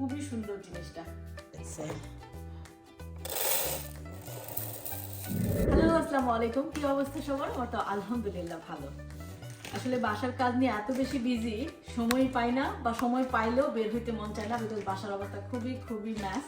খুবই সুন্দর জিনিসটা। হ্যালো আসসালামু আলাইকুম। কি অবস্থা সবার? আমার তো আলহামদুলিল্লাহ ভালো। আসলে বাসার কাজ নিয়ে এত বেশি বিজি সময় পাই না বা সময় পাইলেও বের হইতে মন চায় না। বিকজ বাসার অবস্থা খুবই খুবই ম্যাস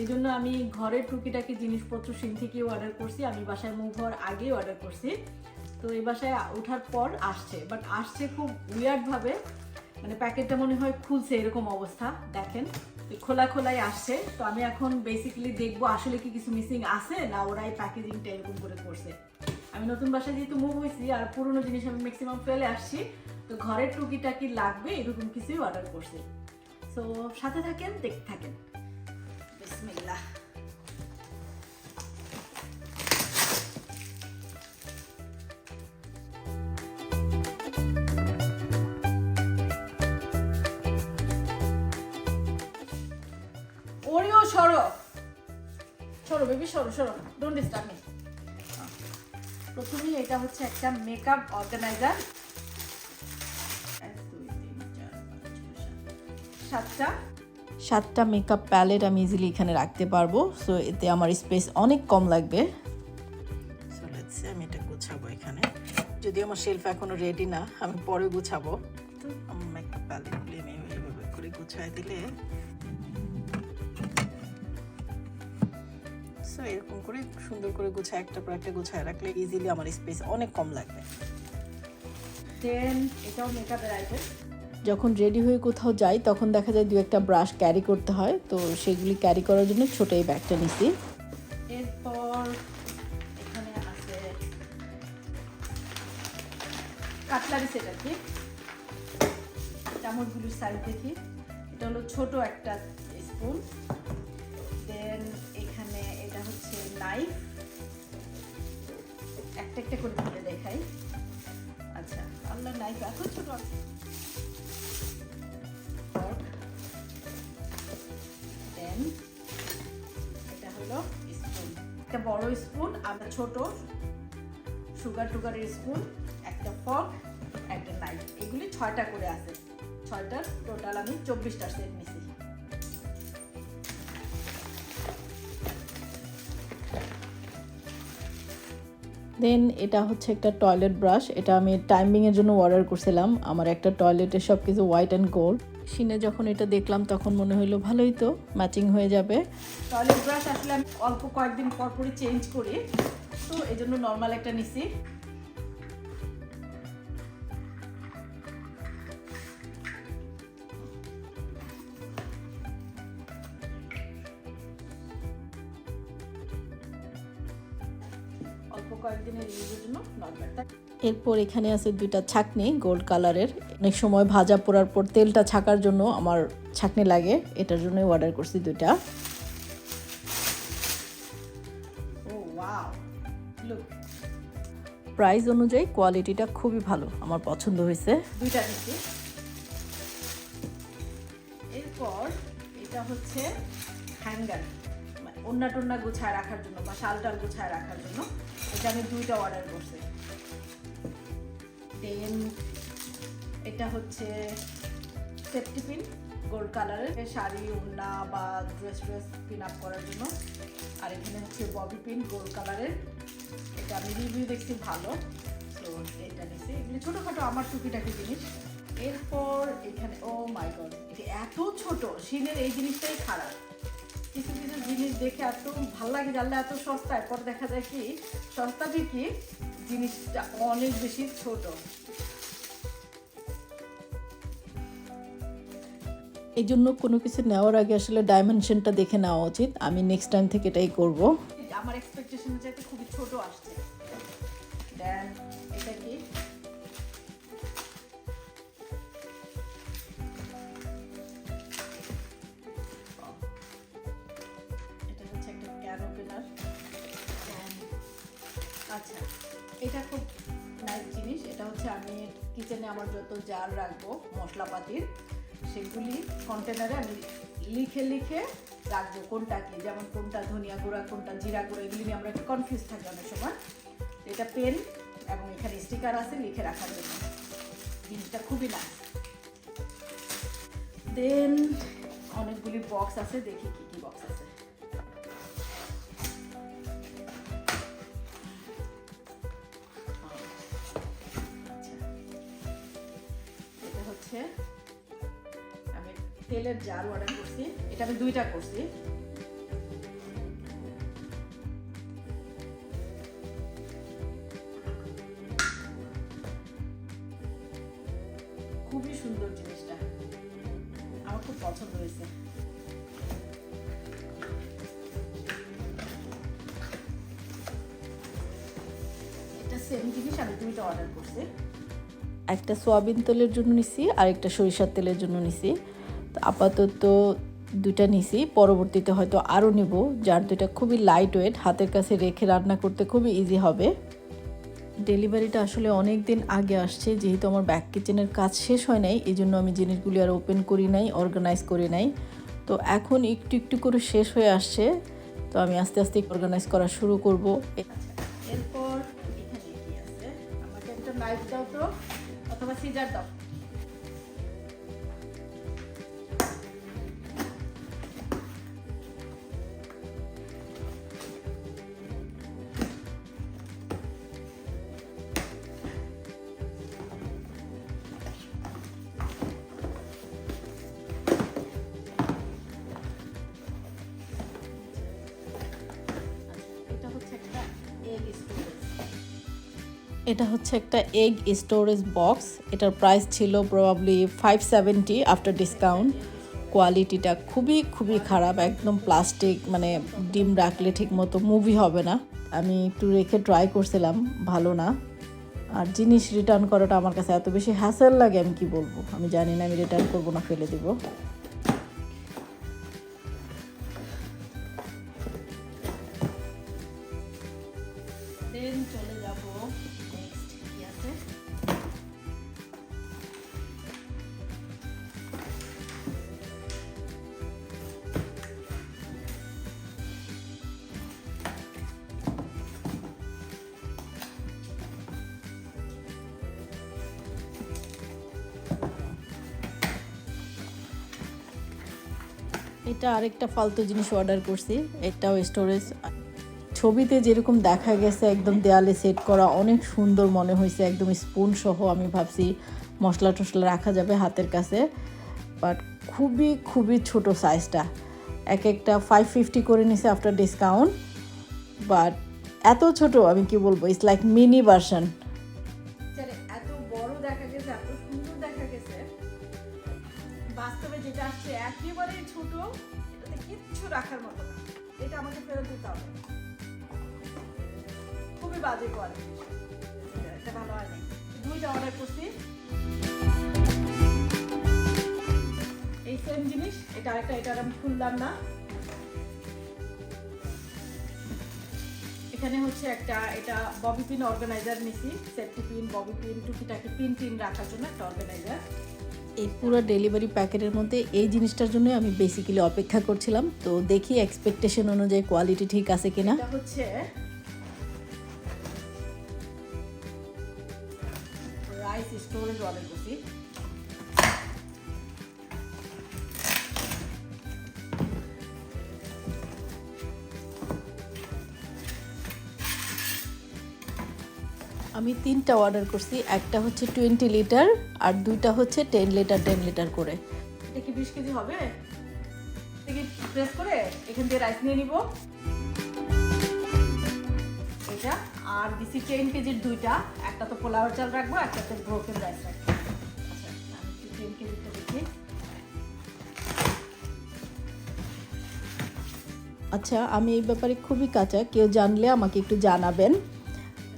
এই জন্য আমি ঘরের টুকিটাকি জিনিসপত্র সিন থেকে অর্ডার করছি। আমি বাসায় মুভ হওয়ার আগেই অর্ডার করছি। তো এই বাসায় ওঠার পর আসছে। বাট আসছে খুব উইয়ার্ড ভাবে। মানে প্যাকেটটা মনে হয় খুলছে এরকম অবস্থা। দেখেন খোলা খোলাই আসছে। তো আমি এখন বেসিক্যালি দেখব আসলে কি কিছু মিসিং আছে না ওরাই প্যাকেজিংটা এরকম করে করছে। আমি নতুন বাসায় যেহেতু মুভ হয়েছি আর পুরনো জিনিস আমি ম্যাক্সিমাম ফেলে আসছি, তো ঘরের টুকিটাকি লাগবে এরকম কিছুই অর্ডার করছি। সো সাথে থাকেন, দেখতে থাকেন। বিসমিল্লাহ। সরো বেবি সরো সরো। ডোন্ট ডিস্টার্ব মি প্রথমেই এটা হচ্ছে একটা মেকআপ অর্গানাইজার সাতটা। সাতটা মেকআপ প্যালেট আমি ইজিলি এখানে রাখতে পারব সো এতে আমার স্পেস অনেক কম লাগবে। সো লেটস আমি এটা গুছাবো এখানে। যদি আমার শেলফ এখনও রেডি না আমি পরে গুছাবো। তো আমার মেকআপ প্যালেটগুলি আমি এইভাবে করে গুছাই দিলে সো এরকম করে সুন্দর করে গুছায় একটা পর একটা গুছায় রাখলে ইজিলি আমার স্পেস অনেক কম লাগবে। দেন এটাও মেকআপের আইটেম যখন রেডি হয়ে কোথাও যাই তখন দেখা যায় দু একটা ব্রাশ ক্যারি করতে হয় তো সেগুলি ক্যারি করার জন্য ছোট এই ব্যাগটা নিছি। এরপর এখানে আছে কাটলারি সেট আর কি। চামচগুলোর সাইজ দেখি। এটা হলো ছোট একটা স্পুন নাইফ একটা একটা করে খুলে দেখাই। আচ্ছা আল্লাহ নাইফ এত ছোট দেন এটা হলো স্পুন একটা বড় স্পুন আমরা ছোট। সুগার টুগারের স্পুন একটা ফক একটা নাইফ এগুলি ছয়টা করে আছে। ছয়টার টোটাল আমি চব্বিশটা সেট নিছি। দেন এটা হচ্ছে একটা টয়লেট ব্রাশ এটা আমি টাইমিংয়ের জন্য অর্ডার করছিলাম। আমার একটা টয়লেটের সব কিছু হোয়াইট অ্যান্ড গোল্ড সিনে যখন এটা দেখলাম, তখন মনে হলো ভালোই তো ম্যাচিং হয়ে যাবে। টয়লেট ব্রাশ আসলে আমি অল্প কয়েকদিন পর পরই চেঞ্জ করি। তো এই জন্য নর্মাল একটা নিছি। কয়েকদিনের ইউজের জন্য নর্মাল এরপর এখানে আছে দুইটা ছাকনি গোল্ড কালারের অনেক সময় ভাজা পোড়ার পর তেলটা ছাকার জন্য আমার ছাকনি লাগে এটার জন্যই অর্ডার করছি দুইটা। প্রাইস অনুযায়ী কোয়ালিটিটা খুবই ভালো আমার পছন্দ হয়েছে। দুইটা দিচ্ছি এরপর এটা হচ্ছে হ্যাঙ্গার ওন্না টোন্না গুছায় রাখার জন্য বা শাল টাল গুছায় রাখার জন্য। এটা আমি দুইটা অর্ডার করছি। দেন এটা হচ্ছে সেফটি পিন গোল্ড কালারের শাড়ি ওন্না বা ড্রেস ড্রেস পিন আপ করার জন্য। আর এখানে হচ্ছে ববি পিন গোল্ড কালারের এটা আমি রিভিউ দেখছি ভালো। তো এটা নিচ্ছি এগুলি ছোটোখাটো আমার টুকিটাকি জিনিস। এরপর এখানে ও মাই গড এটা এত ছোট, শিনের এই জিনিসটাই খারাপ। কিছু কিছু জিনিস দেখে এত ভালো লাগে জানলে এত সস্তা এরপর দেখা যায় কি সস্তা ঠিকই জিনিসটা অনেক বেশি ছোট। এই জন্য কোনো কিছু নেওয়ার আগে আসলে ডাইমেনশনটা দেখে নেওয়া উচিত। আমি নেক্সট টাইম থেকে এটাই করব। আমার এক্সপেকটেশন চাইতে খুবই ছোট আসছে। আচ্ছা এটা খুব নাইস জিনিস। এটা হচ্ছে আমি কিচেনে আমার যত জার রাখব, মশলাপাতির, সেগুলি কন্টেনারে আমি লিখে লিখে রাখব কোনটা কি, যেমন কোনটা ধনিয়া গুঁড়া, কোনটা জিরা গুঁড়া, এগুলি নিয়ে আমরা একটু কনফিউজ থাকি অনেক সময়। এটা পেন এবং এখানে স্টিকার আছে, লিখে রাখার জন্য। জিনিসটা খুবই না দেন অনেকগুলি বক্স আছে, দেখি কি। তেলের জার অর্ডার করছি। এটা আমি দুইটা করছি। খুবই সুন্দর জিনিসটা। আমার খুব পছন্দ হয়েছে। এটা সেম জিনিস আমি দুইটা অর্ডার করছি। একটা সোয়াবিন তেলের জন্য নিছি আর একটা সরিষার তেলের জন্য নিছি। আপাতত দুটা নিছি, পরবর্তীতে হয়তো আরও নেব, যার দুটা খুবই লাইট ওয়েট হাতের কাছে রেখে রান্না করতে খুবই ইজি হবে। ডেলিভারিটা আসলে অনেক দিন আগে আসছে, যেহেতু আমার ব্যাক কিচেনের কাজ শেষ হয় নাই এই জন্য আমি জিনিসগুলি আর ওপেন করি নাই অর্গানাইজ করি নাই। তো এখন একটু একটু করে শেষ হয়ে আসছে, তো আমি আস্তে আস্তে অর্গানাইজ করা শুরু করব। এরপর এখানে কি আছে? একটা দাও তো, অথবা সিজার দাও। এটা হচ্ছে একটা এগ স্টোরেজ বক্স এটার প্রাইস ছিল probably five seventy after discount কোয়ালিটিটা খুবই খুবই খারাপ। একদম প্লাস্টিক মানে ডিম রাখলে ঠিক মতো মুভি হবে না। আমি একটু রেখে ট্রাই করছিলাম, ভালো না। আর জিনিস রিটার্ন করাটা আমার কাছে এত বেশি হ্যাসেল লাগে, আমি কি বলব? আমি জানি না আমি রিটার্ন করব না, ফেলে দিব। এটা আরেকটা ফালতু জিনিস অর্ডার করছি। এটাও স্টোরেজ ছবিতে যেরকম দেখা গেছে, একদম দেয়ালে সেট করা, অনেক সুন্দর মনে হয়েছে, একদম স্পুন সহ আমি ভাবছি মশলা টশলা রাখা যাবে হাতের কাছে। বাট খুবই খুবই ছোট সাইজটা এক একটা ফাইভ ফিফটি করে নিছে আফটার ডিসকাউন্ট বাট এত ছোট, আমি কি বলব? ইটস লাইক মিনি ভার্সন বাস্তবে যেটা আসছে, একেবারেই ছোট, এটাতে কিচ্ছু রাখার মতো না। এটা আমাকে ফেরত দিতে হবে। খুবই বাজে কোয়ালিটি ভালো হয়নি দুইটা অর্ডার করছি। এই সেম জিনিস, এটা আরেকটা, এটা আমি খুললাম না। এখানে হচ্ছে একটা, এটা ববি পিন অর্গানাইজার নিছি। সেফটি পিন ববি পিন টুকিটাকি পিন টিন রাখার জন্য একটা অর্গানাইজার এই পুরো ডেলিভারি প্যাকেটের মধ্যে এই জিনিসটার জন্য আমি বেসিক্যালি অপেক্ষা করছিলাম। তো দেখি এক্সপেকটেশন অনুযায়ী কোয়ালিটি ঠিক আছে কিনা। হচ্ছে রাইস স্টোরেজ অর্ডার আমি তিনটা অর্ডার করছি একটা হচ্ছে টোয়েন্টি লিটার আর দুইটা হচ্ছে টেন লিটার টেন লিটার করে। এটা কি বিশ কেজি হবে? প্রেস করে এখান থেকে রাইস নিয়ে নিব? এটা আর দিছি টেন কেজির দুইটা একটা তো পোলাওয়ার চাল রাখব একটা তো ব্রোকেন রাইস রাখব। আচ্ছা আমি টেন কেজিটা দেখি আচ্ছা আমি এই ব্যাপারে খুবই কাঁচা কেউ জানলে আমাকে একটু জানাবেন।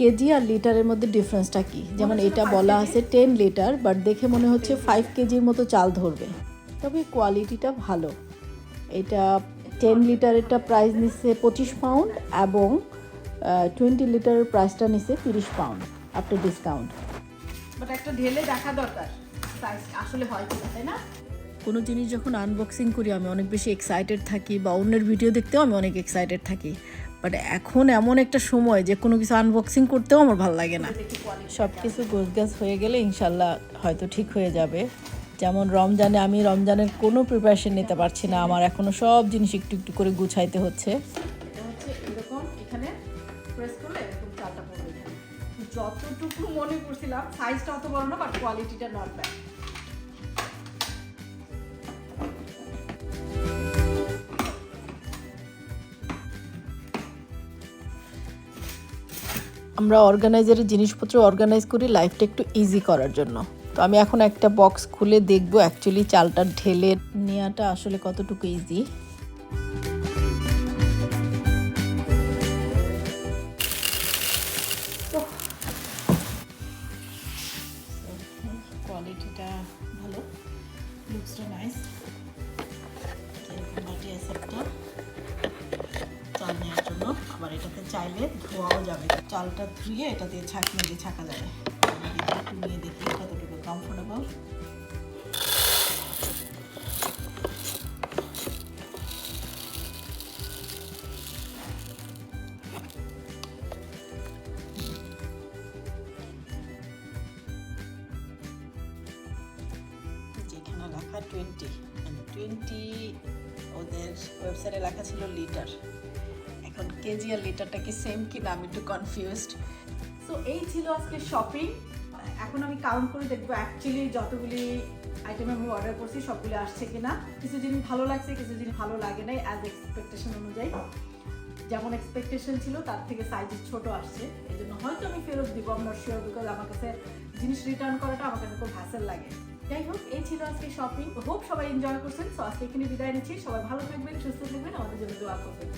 কেজি আর লিটারের মধ্যে ডিফারেন্সটা কি? যেমন এটা বলা আছে টেন লিটার বাট দেখে মনে হচ্ছে ফাইভ কেজির মতো চাল ধরবে। তবে কোয়ালিটিটা ভালো। এটা টেন লিটারেরটা প্রাইস নিচ্ছে পঁচিশ পাউন্ড এবং টোয়েন্টি লিটারের প্রাইসটা নিচ্ছে তিরিশ পাউন্ড আফটার ডিসকাউন্ট বাট একটা ঢেলে দেখা দরকার। সাইজ আসলে হয় কিনা তাই না? কোনো জিনিস যখন আনবক্সিং করি আমি অনেক বেশি এক্সাইটেড থাকি বা অন্যের ভিডিও দেখতেও আমি অনেক এক্সাইটেড থাকি। বাট এখন এমন একটা সময় যে কোনো কিছু আনবক্সিং করতেও আমার ভালো লাগে না। সব কিছু গোছগাছ হয়ে গেলে ইনশাল্লাহ হয়তো ঠিক হয়ে যাবে। যেমন রমজানে আমি রমজানের কোনো প্রিপারেশন নিতে পারছি না। আমার এখনও সব জিনিস একটু একটু করে গুছাইতে হচ্ছে। যতটুকু মনে করছিলাম সাইজটা অত বড় না বাট কোয়ালিটিটা নট ব্যাড আমরা অর্গানাইজারের জিনিসপত্র অর্গানাইজ করি লাইফটা একটু ইজি করার জন্য। তো আমি এখন একটা বক্স খুলে দেখব অ্যাকচুয়ালি চালটা ঢেলে নেওয়াটা আসলে কতটুকু ইজি চালটা ধুয়ে এটা দিয়ে ছাঁকনি দিয়ে ছাঁকা যাবে। একটু নিয়ে দেখি কতটুকু কমফোর্টেবল যেখানে লেখা টোয়েন্টি টোয়েন্টি ওদের ওয়েবসাইটে লেখা ছিল লিটার কেজি আর লিটারটা কি সেম কি না? আমি একটু কনফিউজড সো এই ছিল আজকে শপিং এখন আমি কাউন্ট করে দেখব অ্যাকচুয়ালি যতগুলি আইটেম আমি অর্ডার করছি, সবগুলি আসছে কিনা। কিছু জিনিস ভালো লাগছে কিছু জিনিস ভালো লাগে নাই অ্যাজ এক্সপেকটেশন অনুযায়ী। যেমন এক্সপেকটেশন ছিল, তার থেকে সাইজ ছোট আসছে। এই জন্য হয়তো আমি ফেরত দিব আমার শিওর বিকজ আমার কাছে জিনিস রিটার্ন করাটা আমার কাছে খুব হ্যাসেল লাগে। যাই হোক, এই ছিল আজকে শপিং হোপ সবাই এনজয় করছেন। সো আজকে এখানে বিদায় নিচ্ছি। সবাই ভালো থাকবেন, সুস্থ থাকবেন। আমাদের জন্য দোয়া করবেন।